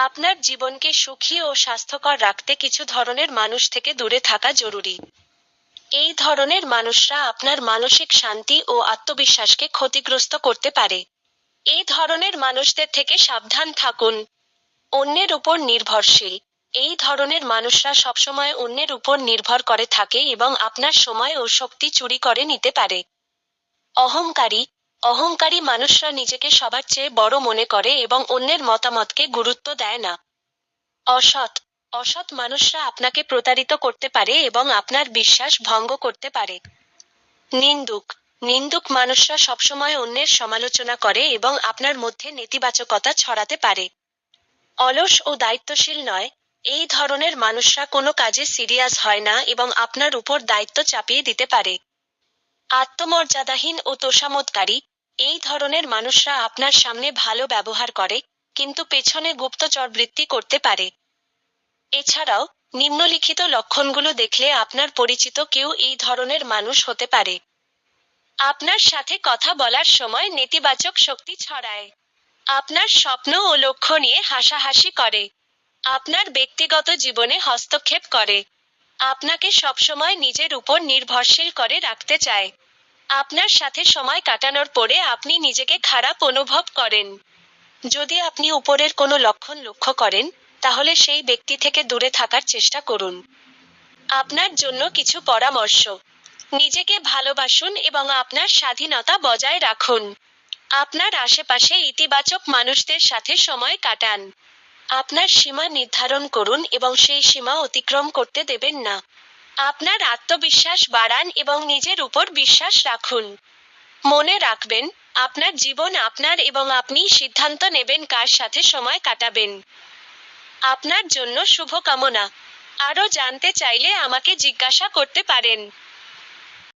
আপনার জীবনকে সুখী ও স্বাস্থ্যকর রাখতে কিছু ধরনের মানুষ থেকে দূরে থাকা জরুরি। এই ধরনের মানুষরা আপনার মানসিক শান্তি ও আত্মবিশ্বাসকে ক্ষতিগ্রস্ত করতে পারে। এই ধরনের মানুষদের থেকে সাবধান থাকুন। অন্যের উপর নির্ভরশীল। এই ধরনের মানুষরা সবসময় অন্যের উপর নির্ভর করে থাকে এবং আপনার সময় ও শক্তি চুরি করে নিতে পারে। অহংকারী অহংকারী মানুষরা নিজেকে সবার চেয়ে বড় মনে করে এবং অন্যের মতামতকে গুরুত্ব দেয় না। অসৎ অসৎ মানুষরা আপনাকে প্রতারিত করতে পারে এবং আপনার বিশ্বাস ভঙ্গ করতে পারে। নিন্দুক নিন্দুক মানুষরা সবসময় অন্যের সমালোচনা করে এবং আপনার মধ্যে নেতিবাচকতা ছড়াতে পারে। অলস ও দায়িত্বশীল নয়, এই ধরনের মানুষরা কোনো কাজে সিরিয়াস হয় না এবং আপনার উপর দায়িত্ব চাপিয়ে দিতে পারে। আত্মমর্যাদাহীন ও তোষামতকারী এই ধরনের মানুষরা আপনার সামনে ভালো ব্যবহার করে, কিন্তু পেছনে গুপ্তচর বৃত্তি করতে পারে। এছাড়াও, নিম্নলিখিত লক্ষণগুলো দেখলে আপনার পরিচিত কেউ এই ধরনের মানুষ হতে পারে। আপনার সাথে কথা বলার সময় নেতিবাচক শক্তি ছড়ায়। আপনার স্বপ্ন ও লক্ষ্য নিয়ে হাসাহাসি করে। আপনার ব্যক্তিগত জীবনে হস্তক্ষেপ করে। আপনাকে সবসময় নিজের উপর নির্ভরশীল করে রাখতে চায়। আপনার সাথে সময় কাটানোর পরে আপনি নিজেকে খারাপ অনুভব করেন। যদি আপনি উপরের কোনো লক্ষণ লক্ষ্য করেন, তাহলে সেই ব্যক্তি থেকে দূরে থাকার চেষ্টা করুন। আপনার জন্য কিছু পরামর্শ। নিজেকে ভালোবাসুন এবং আপনার স্বাধীনতা বজায় রাখুন। আপনার আশেপাশে ইতিবাচক মানুষদের সাথে সময় কাটান। আপনার সীমা নির্ধারণ করুন এবং সেই সীমা অতিক্রম করতে দেবেন না। আপনার আত্মবিশ্বাস বাড়ান এবং নিজের উপর বিশ্বাস রাখুন। মনে রাখবেন, আপনার জীবন আপনার এবং আপনি সিদ্ধান্ত নেবেন কার সাথে সময় কাটাবেন। আপনার জন্য শুভকামনা। আরও জানতে চাইলে আমাকে জিজ্ঞাসা করতে পারেন।